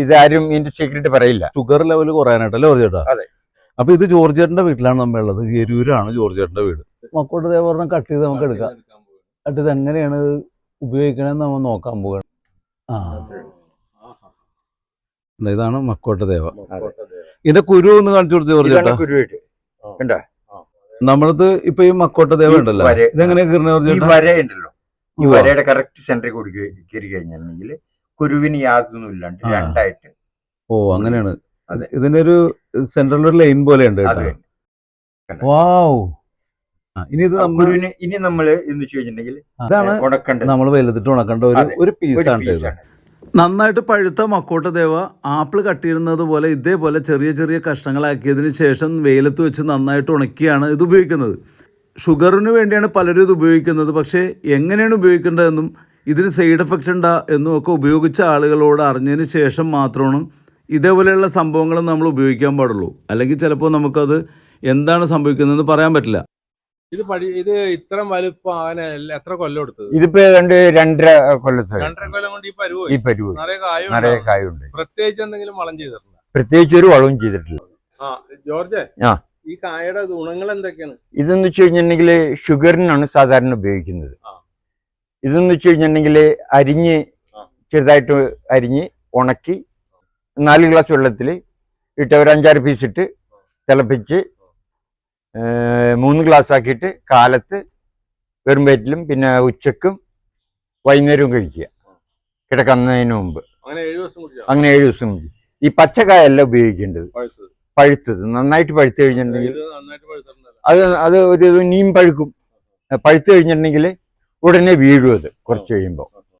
ഇതാരും ഇതിന്റെ സീക്രട്ട് പറയില്ല. ഷുഗർ ലെവൽ കുറയാനായിട്ടല്ലേ ജോർജേട്ടാ അതെ. അപ്പൊ ഇത് ജോർജ് ചേട്ടന്റെ വീട്ടിലാണ് നമ്മൾ ഉള്ളത് എരൂരാണ് ജോർജ് ചേട്ടന്റെ വീട്. മക്കോട്ട് ദേവറിനെ കട്ട് ചെയ്ത് നമുക്ക് എടുക്കാം. എന്നിട്ട് ഇത് എങ്ങനെയാണ് ഉപയോഗിക്കണമെന്ന് നമ്മൾ നോക്കാൻ പോകണം ആ. ഇതാണ് മക്കോട്ട ദേവ. ഇതിന്റെ കുരു ഒന്ന് കാണിച്ചു കൊടുത്തു ജോർജ് ഇതാണ് ചേട്ടാ കുരുവായിട്ട് കണ്ടോ? നമ്മളത് ഇപ്പൊ ഈ മക്കോട്ട ദേവ ഉണ്ടല്ലോ. ഇതെങ്ങനെയാണ് ഇതെങ്ങനെ കീറുന്ന ജോർജ് ഈ. വരയുടെ കറക്റ്റ് സെന്ററിൽ കൊടുക്കുക കയറി കഴിഞ്ഞിട്ടുണ്ടെങ്കിൽ കുരുവിന് യാതൊന്നും ഇല്ലാണ്ട് ആ. രണ്ടായിട്ട്. ഓ അങ്ങനെയാണ്. ഇതിനൊരു സെൻട്രൽ ഒരു ലൈൻ പോലെ ഉണ്ട് അത്. വാവ്. ഇനി ഇത് നമ്മൾ കുരുവിന് ഇനി നമ്മൾ എന്ന് വെച്ചിട്ടുണ്ടെങ്കിൽ ഇതാണ് നമ്മൾ വെയിലത്തിട്ട് ഉണക്കേണ്ട ഒരു അതെ. ഒരു ഒരു പീസാണ് പീസാണ് നന്നായിട്ട് പഴുത്ത മക്കോട്ട ദേവ ആപ്പിൾ കട്ടിയിരുന്നത് പോലെ ഇതേപോലെ ചെറിയ ചെറിയ കഷ്ണങ്ങളാക്കിയതിന് ശേഷം വെയിലത്ത് വെച്ച് നന്നായിട്ട് ഉണക്കിയാണ് ഇത് ഉപയോഗിക്കുന്നത്. ഷുഗറിന് വേണ്ടിയാണ് പലരും ഇത് ഉപയോഗിക്കുന്നത്. പക്ഷേ എങ്ങനെയാണ് ഉപയോഗിക്കേണ്ടതെന്നും ഇതിന് സൈഡ് എഫക്റ്റ് ഉണ്ടാ എന്നും ഒക്കെ ഉപയോഗിച്ച ആളുകളോട് അറിഞ്ഞതിന് ശേഷം മാത്രമാണ് ഇതേപോലെയുള്ള സംഭവങ്ങൾ നമ്മൾ ഉപയോഗിക്കാൻ പാടുള്ളൂ. അല്ലെങ്കിൽ ചിലപ്പോൾ നമുക്കത് എന്താണ് സംഭവിക്കുന്നതെന്ന് പറയാൻ പറ്റില്ല. ഇത് പഠി ഇത് ഇത്രയും വലുപ്പം എത്ര കൊല്ലം എടുത്തത്? ഇതിപ്പോ രണ്ട് രണ്ടര കൊല്ലത്ത് രണ്ടര കൊല്ലം കൊണ്ട് ഈ പരുവ്? ഈ പരുവ്. നിറയെ. കായുണ്ട് പ്രത്യേകിച്ച് എന്തെങ്കിലും വളം ചെയ്തിട്ടുണ്ട്? പ്രത്യേകിച്ച് ഒരു വളവും ചെയ്തിട്ടില്ല. ആ ജോർജ് ആ. ഈ കായയുടെ ഗുണങ്ങൾ എന്തൊക്കെയാണ്? ഇതെന്ന് വെച്ച് കഴിഞ്ഞിട്ടുണ്ടെങ്കിൽ ഷുഗറിനാണ് സാധാരണ ഉപയോഗിക്കുന്നത്. ഇതെന്ന് വെച്ച് കഴിഞ്ഞിട്ടുണ്ടെങ്കിൽ അരിഞ്ഞ്. ചെറുതായിട്ട് അരിഞ്ഞ് ഉണക്കി നാല് ഗ്ലാസ് വെള്ളത്തിൽ ഇട്ട് ഒരു അഞ്ചാറ് പീസ് ഇട്ട് തിളപ്പിച്ച് മൂന്ന് ഗ്ലാസ് ആക്കിയിട്ട് കാലത്ത് വെറും വയറ്റിലും പിന്നെ ഉച്ചക്കും വൈകുന്നേരവും കഴിക്കുക. കിടക്കുന്നതിന് മുമ്പ്. അങ്ങനെ ഏഴു ദിവസം മതി ഈ പച്ചക്കായല്ല ഉപയോഗിക്കേണ്ടത്. പഴുത്തത്. നന്നായിട്ട് പഴുത്ത് കഴിഞ്ഞിട്ടുണ്ടെങ്കിൽ അത് അത് ഒരു നീം പഴുക്കും. പഴുത്ത് കഴിഞ്ഞിട്ടുണ്ടെങ്കിൽ ഉടനെ വീഴും അത് കുറച്ച് കഴിയുമ്പോൾ.